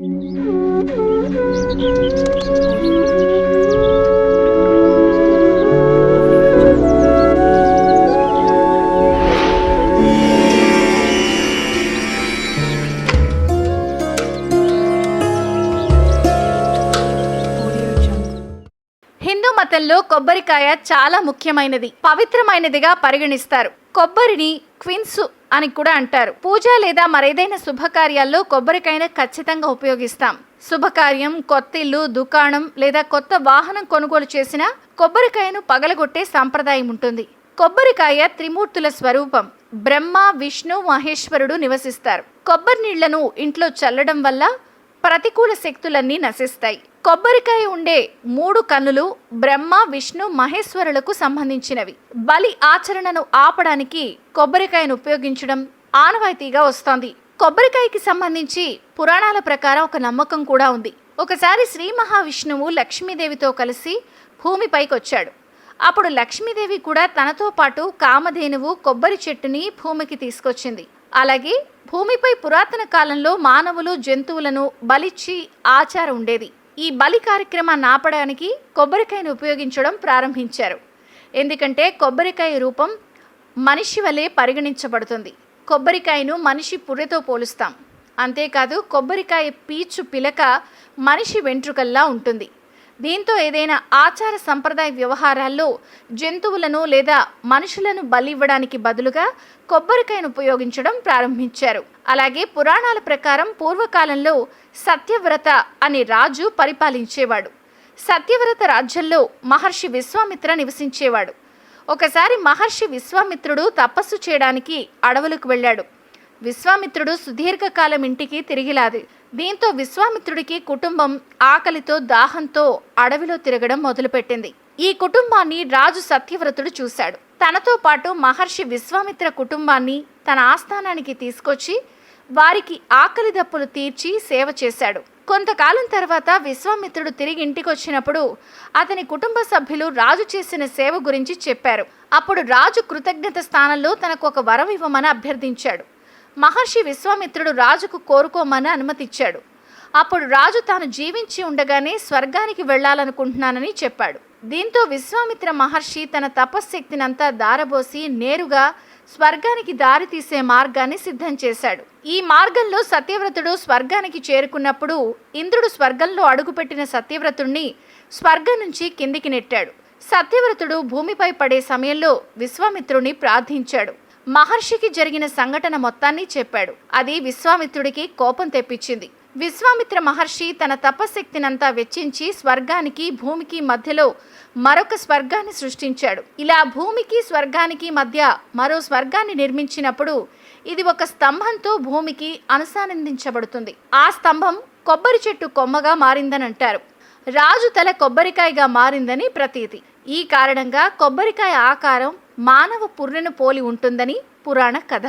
うん。హిందూ కొబ్బరికాయ చాలా ముఖ్యమైనది పవిత్రమైనదిగా పరిగణిస్తారు. కొబ్బరిని క్విన్స్ అని కూడా అంటారు. పూజ లేదా మరేదైనా శుభకార్యాల్లో కొబ్బరికాయను ఖచ్చితంగా ఉపయోగిస్తాం. శుభకార్యం కొత్త ఇల్లు దుకాణం లేదా కొత్త వాహనం కొనుగోలు చేసిన కొబ్బరికాయను పగలగొట్టే సాంప్రదాయం ఉంటుంది. కొబ్బరికాయ త్రిమూర్తుల స్వరూపం. బ్రహ్మ విష్ణు మహేశ్వరుడు నివసిస్తారు. కొబ్బరి నీళ్ళను ఇంట్లో చల్లడం వల్ల ప్రతికూల శక్తులన్నీ నశిస్తాయి. కొబ్బరికాయ ఉండే మూడు కన్నులు బ్రహ్మ విష్ణు మహేశ్వరులకు సంబంధించినవి. బలి ఆచరణను ఆపడానికి కొబ్బరికాయను ఉపయోగించడం ఆనవాయితీగా వస్తోంది. కొబ్బరికాయకి సంబంధించి పురాణాల ప్రకారం ఒక నమ్మకం కూడా ఉంది. ఒకసారి శ్రీ మహావిష్ణువు లక్ష్మీదేవితో కలిసి భూమిపైకి వచ్చాడు అప్పుడు లక్ష్మీదేవి కూడా తనతో పాటు కామధేనువు కొబ్బరి చెట్టుని భూమికి తీసుకొచ్చింది. అలాగే భూమిపై పురాతన కాలంలో మానవులు జంతువులను బలిచ్చి ఆచారం ఉండేది. ఈ బలి కార్యక్రమాన్ని ఆపడానికి కొబ్బరికాయను ఉపయోగించడం ప్రారంభించారు. ఎందుకంటే కొబ్బరికాయ రూపం మనిషి వలె పరిగణించబడుతుంది. కొబ్బరికాయను మనిషి పుర్రెతో పోలుస్తాం. అంతేకాదు కొబ్బరికాయ పీచు పిలక మనిషి వెంట్రుకల్లా ఉంటుంది. దీంతో ఏదైనా ఆచార సంప్రదాయ వ్యవహారాల్లో జంతువులను లేదా మనుషులను బలివ్వడానికి బదులుగా కొబ్బరికాయను ఉపయోగించడం ప్రారంభించారు. అలాగే పురాణాల ప్రకారం పూర్వకాలంలో సత్యవ్రత అనే రాజు పరిపాలించేవాడు. సత్యవ్రత రాజ్యంలో మహర్షి విశ్వామిత్ర నివసించేవాడు. ఒకసారి మహర్షి విశ్వామిత్రుడు తపస్సు చేయడానికి అడవులకు వెళ్ళాడు. విశ్వామిత్రుడు సుదీర్ఘకాలం ఇంటికి తిరిగిలాది దీంతో విశ్వామిత్రుడికి కుటుంబం ఆకలితో దాహంతో అడవిలో తిరగడం మొదలుపెట్టింది. ఈ కుటుంబాన్ని రాజు సత్యవ్రతుడు చూశాడు. తనతో పాటు మహర్షి విశ్వామిత్ర కుటుంబాన్ని తన ఆస్థానానికి తీసుకొచ్చి వారికి ఆకలి దప్పులు తీర్చి సేవ చేశాడు. కొంతకాలం తర్వాత విశ్వామిత్రుడు తిరిగి ఇంటికొచ్చినప్పుడు అతని కుటుంబ సభ్యులు రాజు చేసిన సేవ గురించి చెప్పారు. అప్పుడు రాజు కృతజ్ఞత స్థానంలో తనకు ఒక వరం ఇవ్వమని అభ్యర్థించాడు. మహర్షి విశ్వామిత్రుడు రాజుకు కోరుకోమని అనుమతిచ్చాడు. అప్పుడు రాజు తాను జీవించి ఉండగానే స్వర్గానికి వెళ్ళాలనుకుంటున్నానని చెప్పాడు. దీంతో విశ్వామిత్ర మహర్షి తన తపశ్శక్తినంతా దారబోసి నేరుగా స్వర్గానికి దారి తీసే మార్గాన్ని సిద్ధం చేశాడు. ఈ మార్గంలో సత్యవ్రతుడు స్వర్గానికి చేరుకున్నప్పుడు ఇంద్రుడు స్వర్గంలో అడుగుపెట్టిన సత్యవ్రతుణ్ణి స్వర్గం నుంచి కిందికి నెట్టాడు. సత్యవ్రతుడు భూమిపై పడే సమయంలో విశ్వామిత్రుని ప్రార్థించాడు. మహర్షికి జరిగిన సంఘటన మొత్తాన్ని చెప్పాడు. అది విశ్వామిత్రుడికి కోపం తెప్పించింది. విశ్వామిత్ర మహర్షి తన తపశక్తినంతా వెచ్చించి స్వర్గానికి భూమికి మధ్యలో మరొక స్వర్గాన్ని సృష్టించాడు. ఇలా భూమికి స్వర్గానికి మధ్య మరో స్వర్గాన్ని నిర్మించినప్పుడు ఇది ఒక స్తంభంతో భూమికి అనుసానందించబడుతుంది ఆ స్తంభం కొబ్బరి చెట్టు కొమ్మగా మారిందని అంటారు రాజు తల కొబ్బరికాయగా మారిందని ప్రతీతి. ఈ కారణంగా కొబ్బరికాయ ఆకారం మానవ పుర్రెను పోలి ఉంటుందని పురాణ కథ.